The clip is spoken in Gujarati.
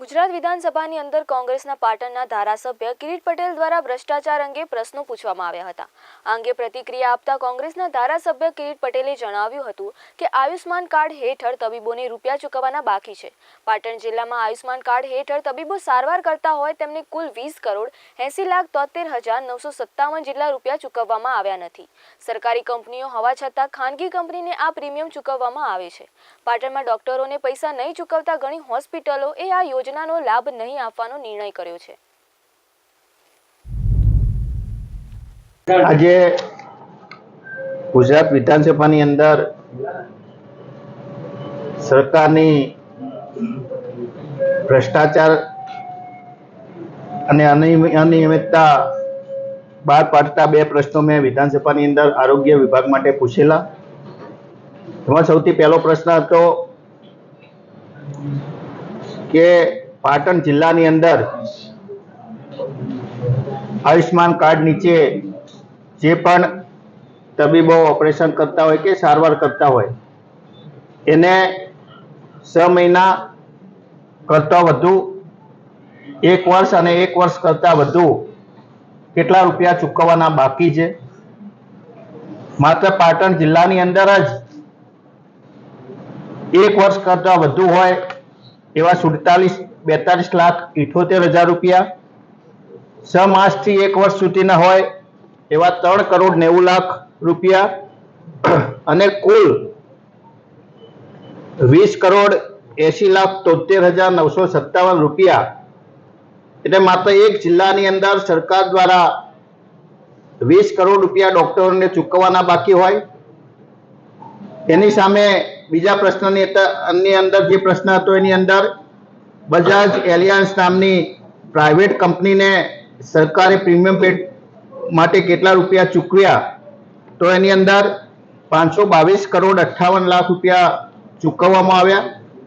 ગુજરાત વિધાનસભાની અંદર કોંગ્રેસના પાટણના ધારાસભ્ય કિરીટ પટેલ દ્વારા ભ્રષ્ટાચાર અંગે પ્રશ્નો પૂછવામાં આવ્યા હતા. આ અંગે પ્રતિક્રિયા આપતા કોંગ્રેસના ધારાસભ્ય કિરીટ પટેલે જણાવ્યું હતું કે આયુષ્માન કાર્ડ હેઠળ તબીબોને રૂપિયા ચૂકવવાના બાકી છે. પાટણ જિલ્લામાં આયુષ્માન કાર્ડ હેઠળ તબીબો સારવાર કરતા હોય તેમને કુલ વીસ કરોડ એંસી લાખ તોતેર હજાર નવસો સત્તાવન જેટલા રૂપિયા ચૂકવવામાં આવ્યા નથી. સરકારી કંપનીઓ હોવા છતાં ખાનગી કંપનીને આ પ્રીમિયમ ચૂકવવામાં આવે છે. પાટણમાં ડોક્ટરોને પૈસા નહીં ચૂકવતા ઘણી હોસ્પિટલો એ આ યોજનાનો લાભ નહીં આપવાનો નિર્ણય કર્યો છે. આજે ગુજરાત વિધાનસભાની અંદર સરકારની ભ્રષ્ટાચાર અને અનિયમિ- અનિયમિતતા બહાર પાડતા બે પ્રશ્નો મેં વિધાનસભાની અંદર આરોગ્ય વિભાગ માટે પૂછેલા. એમાં સૌથી પહેલો પ્રશ્ન હતો કે પાટણ જિલ્લાની અંદર આયુષ્માન કાર્ડ નીચે જે પણ તબીબો ઓપરેશન કરતા હોય કે સારવાર કરતા હોય, એને છ મહિના કરતા વધુ, એક વર્ષ અને એક વર્ષ કરતા વધુ કેટલા રૂપિયા ચૂકવવાના બાકી છે? માત્ર પાટણ જિલ્લાની અંદર જ એક વર્ષ કરતા વધુ હોય એવા સુડતાલીસ, બેતાલીસ લાખ ઇઠોતેર હજાર રૂપિયા. છ માસથી એક વર્ષ સુધીના હોય એવા ત્રણ કરોડ નેવું લાખ રૂપિયા. અને કુલ વીસ કરોડ એસી લાખ તોતેર હજાર નવસો સત્તાવન રૂપિયા. એટલે માત્ર એક જિલ્લાની અંદર સરકાર દ્વારા વીસ કરોડ રૂપિયા ડોક્ટરોને ચૂકવવાના બાકી હોય. એની સામે બીજા પ્રશ્નની અન્ય અંદર જે પ્રશ્ન હતો, એની અંદર બજાજ એલિયાન્સ નામની પ્રાઇવેટ કંપનીને સરકારે પ્રીમિયમ પેડ માટે કેટલા રૂપિયા ચૂકવ્યા? તો એની અંદર પાંચસો બાવીસ કરોડ અઠ્ઠાવન લાખ રૂપિયા ચૂકવવામાં આવ્યા.